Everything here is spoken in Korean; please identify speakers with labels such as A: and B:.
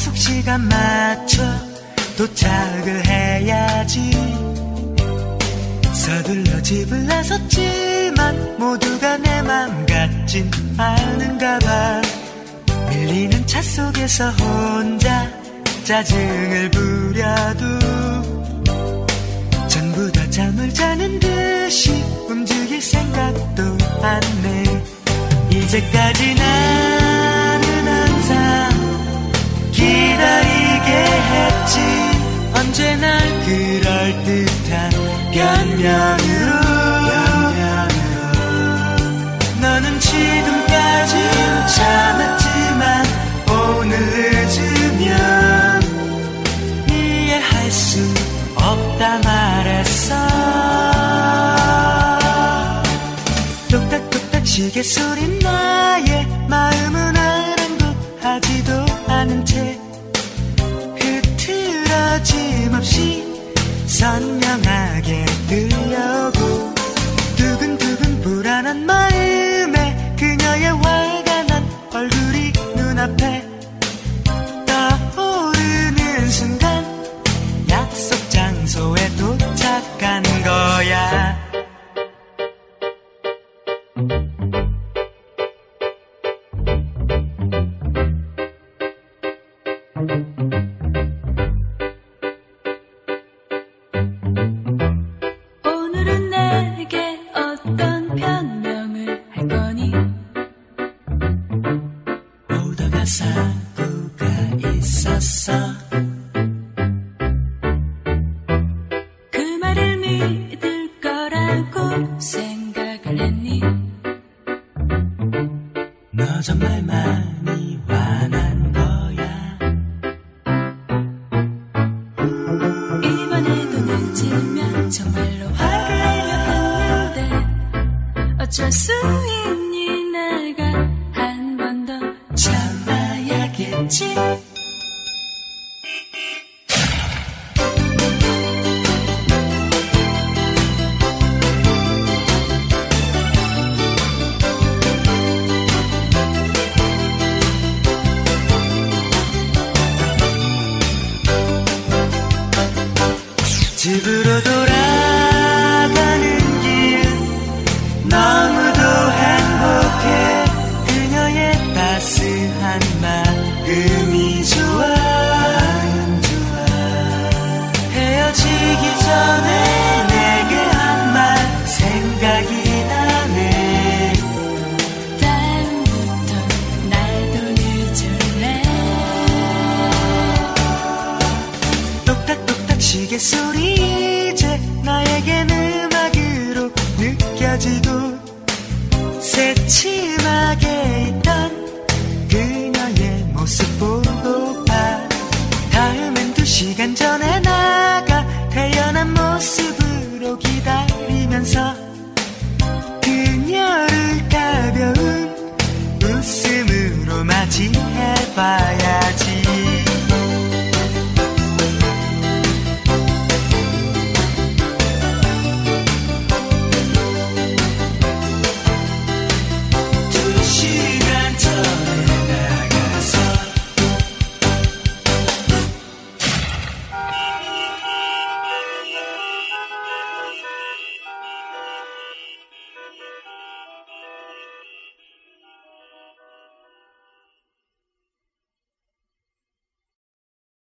A: 시간 맞춰 도착을 해야지. 서둘러 집을 나섰지만 모두가 내 맘 같진 않은가 봐. 밀리는 차 속에서 혼자 짜증을 부려도 전부 다 잠을 자는 듯이 움직일 생각도 안네 이제까지 나 소리 나의 마음은 아랑곳하지도 않은 채 흐트러짐 없이 선명하게 들려
B: 오늘은 내게 어떤 변명을 할 거니?
A: 오다가 사고가 있었어
B: 그 말을 믿을 거라고 생각을 했니?
A: 너 정말 많
B: 어쩔 수 있니? 내가 한 번 더 참아야겠지
A: 시계 소리 이제 나에겐 음악으로 느껴지고 새침하게 있던 그녀의 모습 보고파 다음엔 두 시간 전에 나가 태연한 모습으로 기다리면서 그녀를 가벼운 웃음으로 맞이해봐야지